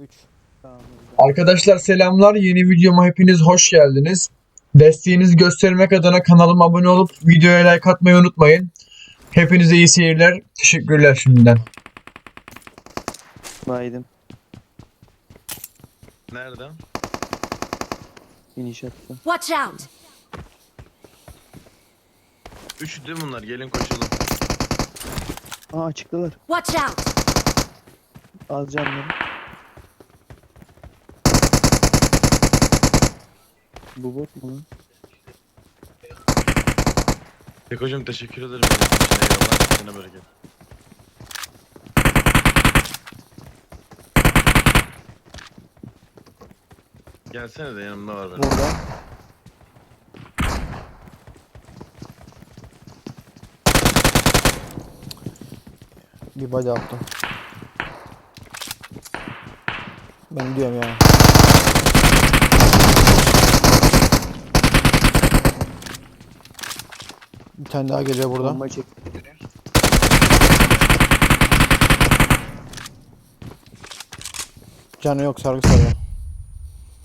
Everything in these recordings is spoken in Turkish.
3. Tamam. hadi. Arkadaşlar selamlar. Yeni videoma hepiniz hoş geldiniz. Desteğinizi göstermek adına kanalıma abone olup videoya like atmayı unutmayın. Hepinize iyi seyirler. Teşekkürler şimdiden. Baydım. Nerede? İniş attım. Watch out! Üç değil mi bunlar? Gelin koşalım. Aa açıktalar. Watch out! Az canları. Bu bot mu lan? Hocam teşekkür ederim. Eyvallah. Sana bereket. Gelsene de yanımda var benim. Burada. Bir body attım. Ben gidiyorum ya. Bir tane daha geliyor burada. Bomba çek. Canı yok sargı sarıyor.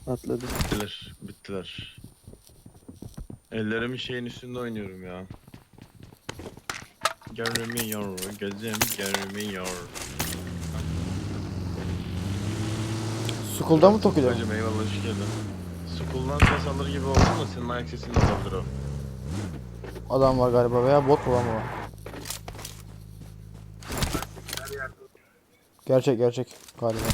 Atladı. Bittiler. Bittiler. Ellerimin şeyin üstünde oynuyorum ya. Görmüyor, gözüm görmüyor. School'da mı mi? Hocam eyvallah hoş geldin. School'dan ses alır gibi oldun da senin ayak sesini de alabilir o. Adam var galiba veya bot mu lan bu? Gerçek gerçek galiba.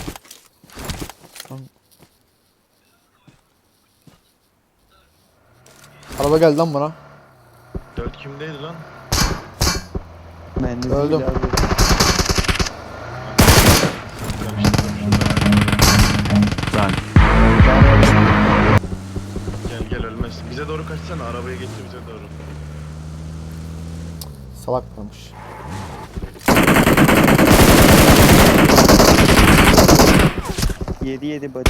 Araba geldi lan bana. Dört kimdeydi lan? De Öldüm. aldım. Gel gel ölmez. Bize doğru kaçsana arabayı getir bize doğru. Salakmış. Yedi yedi body.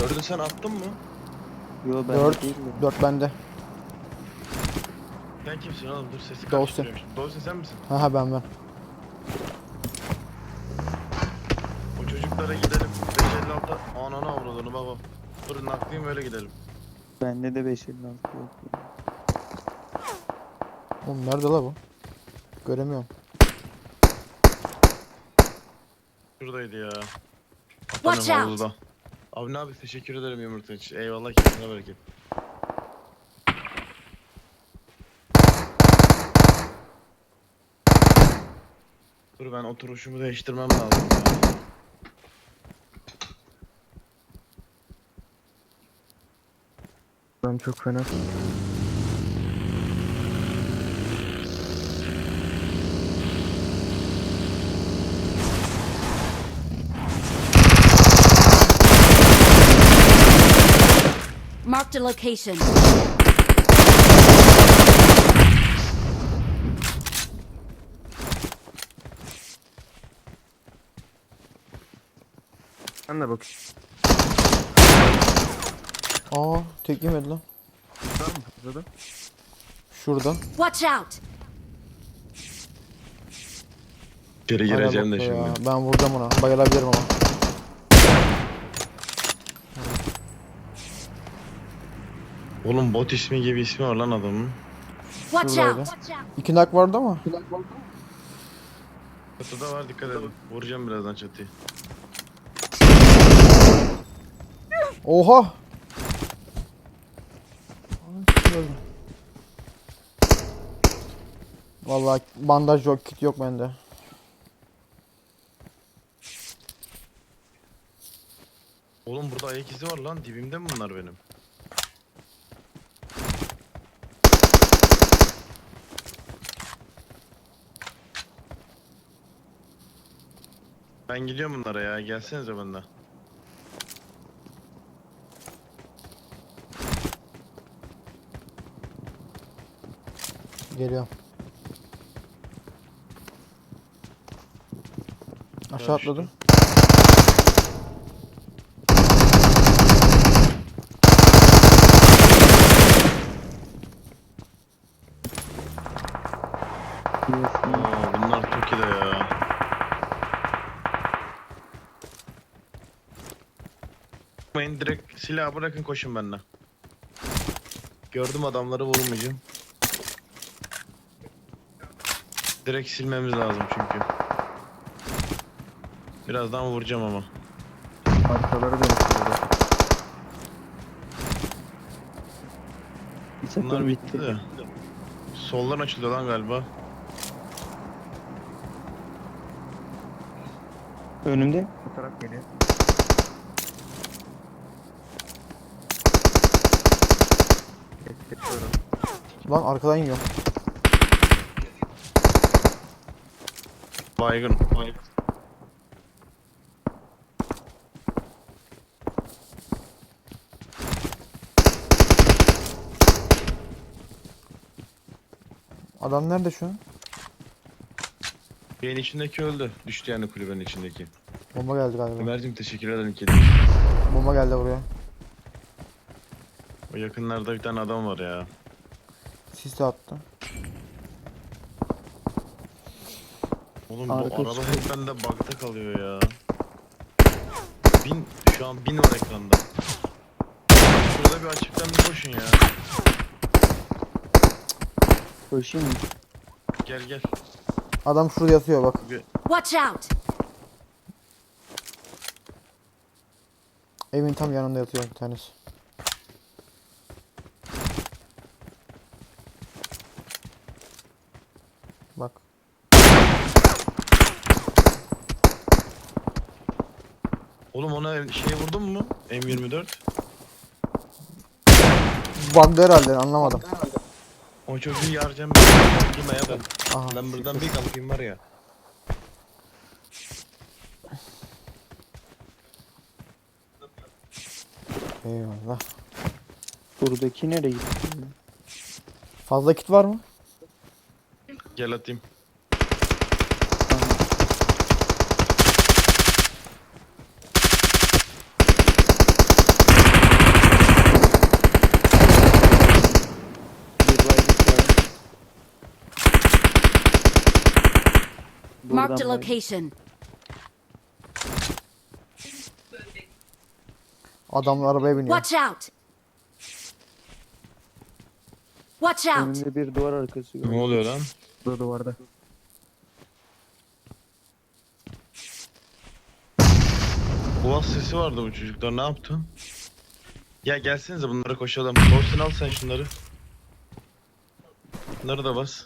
Dördü sen attın mı? Yo ben Dört. değil mi? 4 bende. Sen kimsin oğlum dur sesi Dawson. karıştırıyorum. Dawson sen misin? Ha ha ben ben. O çocuklara gidelim. 556 ananı avradını baba. Dur naklayayım öyle gidelim. Bende de 5 56 yok. Oğlum nerede la bu? Göremiyorum. Şuradaydı ya. Watch Atanım out. Abi ne abi teşekkür ederim yumurta için. Eyvallah kendine bereket. Dur ben oturuşumu değiştirmem lazım. ya. Ben çok fena. Marked a location. Sen de bak. Aa tek yemedi lan. Var mı? Şuradan. Watch out! İçeri Hala gireceğim de şimdi. ya. Ben vuracağım ona. Bayılabilirim ama. Oğlum bot ismi gibi ismi var lan adamın. Watch Şuradaydı. out! İki nak vardı ama. Çatıda var dikkat edin. Vuracağım birazdan çatıyı. Oha! Öldüm. Vallahi bandaj yok, kit yok bende. Oğlum burada ayak izi var lan. Dibimde mi bunlar benim? Ben gidiyorum bunlara ya. Gelsenize benden. Geliyorum. Aşağı Görüştüm. atladım. Oo, bunlar çok iyi de ya. Yapmayın direkt silahı bırakın koşun benimle. Gördüm adamları vurmayacağım. Direkt silmemiz lazım çünkü. Birazdan vuracağım ama. Arkaları dönüştürdü. Bir sefer Bunlar bitti de. Soldan açılıyor lan galiba. Önümde. Bu taraf geliyor. Lan arkadan yiyor. Baygın. Baygın. Adam nerede şu an? Şeyin içindeki öldü. Düştü yani kulübenin içindeki. Bomba geldi galiba. Ömer'cim teşekkür ederim kedi. Bomba geldi buraya. O yakınlarda bir tane adam var ya. Sis de attı. Oğlum bu Arka araba hep bende bug'da kalıyor ya. Bin, şu an bin var ekranda. Şurada bir açıktan bir koşun ya. Koşayım mı? Gel gel. Adam şurada yatıyor bak. Watch out! Evin tam yanında yatıyor bir tanesi. Bak. Oğlum ona şey vurdun mu? M24. Bug'da herhalde anlamadım. O çocuğu yaracağım. Durmaya ben. Aha. Ben buradan bir kalkayım var ya. Eyvallah. Buradaki nereye gitti? Fazla kit var mı? Gel atayım. Bir bayrak var. Marked a Buradan location. Adamlar arabaya biniyor. Watch out! Watch out! Önümde bir duvar arkası Ne oluyor lan? Burada duvarda. Boğaz sesi vardı bu çocuklar. Ne yaptı? Ya gelsenize bunlara koşalım. Olsun al sen şunları. Bunları da bas.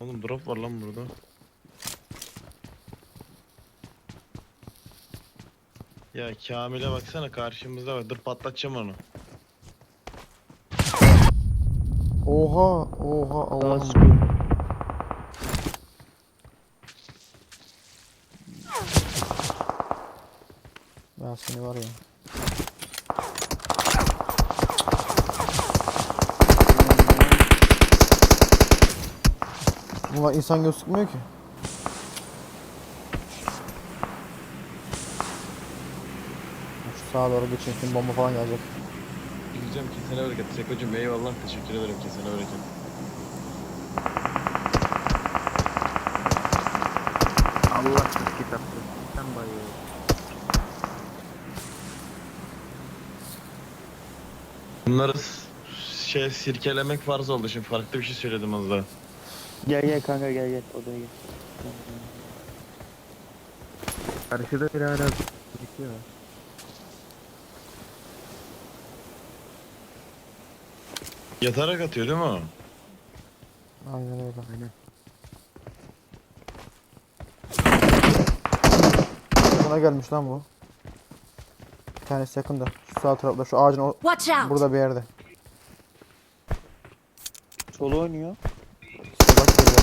Oğlum drop var lan burada. Ya Kamil'e baksana karşımızda var. Dur patlatacağım onu. Oha, oha Allah'ım. Ya seni var ya. Bunlar insan gözükmüyor ki. Şu sağa doğru geçeyim şimdi bomba falan gelecek. Gideceğim kesene bereket. Sekocuğum eyvallah teşekkür ederim kesene bereket. Allah kitaptı. Sen bayıyor. Bunları s- şey sirkelemek farz oldu şimdi farklı bir şey söyledim az daha. Gel gel kanka gel gel odaya gel. Karşıda bir hala bitiyor. Yatarak atıyor değil mi o? Aynen öyle. Aynen. Buna gelmiş lan bu. Bir tanesi yakında. Şu sağ tarafta şu ağacın o Watch out! burada bir yerde. Solo oynuyor. Bak geliyor.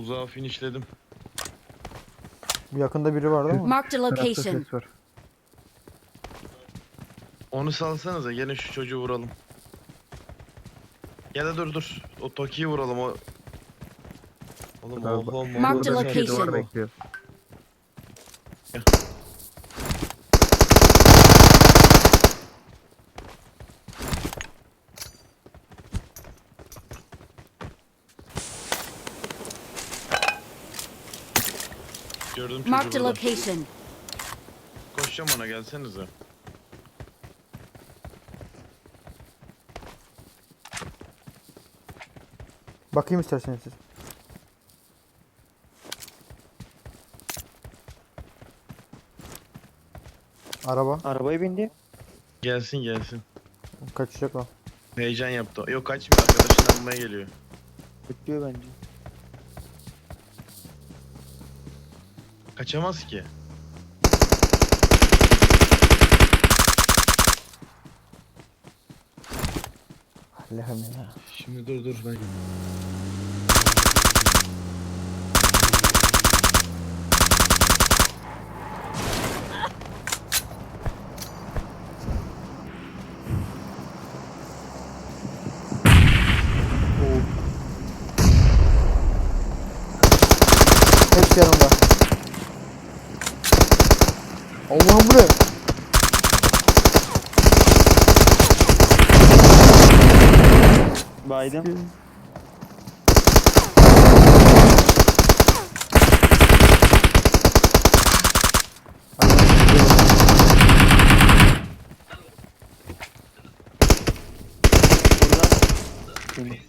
Uzağa finishledim. Yakında biri vardı ama. Marked a location. var. Onu salsanıza gelin şu çocuğu vuralım. Ya da dur dur. O Toki'yi vuralım o. Oğlum Burada bir şey location. duvar bekliyor. Gördüm çocuğu Marked a burada. location. Koşacağım ona gelsenize. Bakayım isterseniz siz. Araba Arabaya bindi. Gelsin gelsin. kaçacak o. Heyecan yaptı. Yok kaçmıyor arkadaşını almaya geliyor. Bekliyor bence. Kaçamaz ki. Allah'ım ya. Şimdi dur dur ben. Hepsi yanımda. Allah'ım bu ne? Baydım. Burada. Seni.